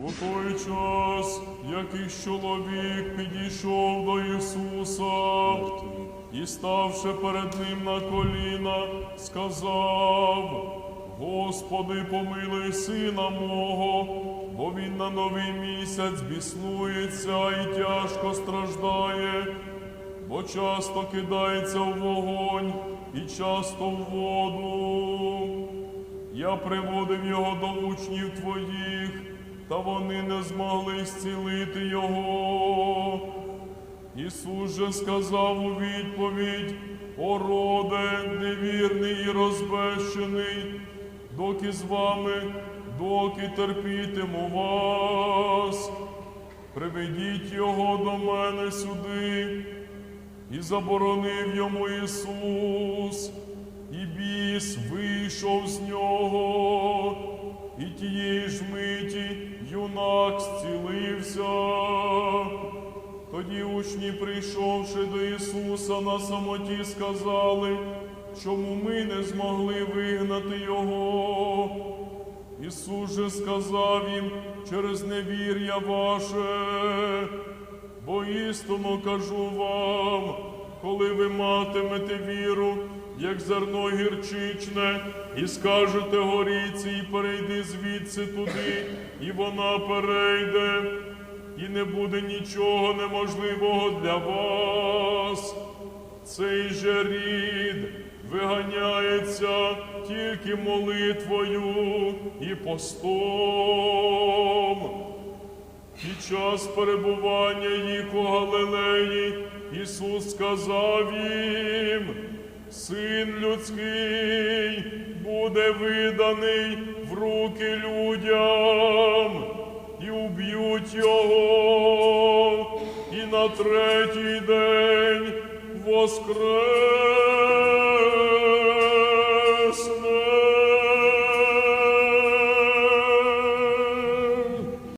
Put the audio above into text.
У той час якийсь чоловік підійшов до Ісуса і, ставши перед ним на коліна, сказав: Господи, помилуй сина мого, бо він на новий місяць біснується і тяжко страждає, бо часто кидається в вогонь і часто в воду. Я приводив його до учнів твоїх, та вони не змогли зцілити його. Ісус же сказав у відповідь, о невірний і розбещений, доки з вами, доки терпітиму вас. Приведіть його до мене сюди. І заборонив йому Ісус, і біс вийшов з нього, і тієї миті юнак зцілився. Тоді учні, прийшовши до Ісуса на самоті, сказали, чому ми не змогли вигнати Його. Ісус же сказав їм через невір'я ваше. Бо істинно кажу вам, коли ви матимете віру, як зерно гірчичне, і скажете горіці, і перейди звідси туди, і вона перейде, і не буде нічого неможливого для вас. Цей же рід виганяється тільки молитвою і постом. Під час перебування їх у Галилеї Ісус сказав їм, Син людський буде виданий в руки людям, і уб'ють його, і на третій день воскресне.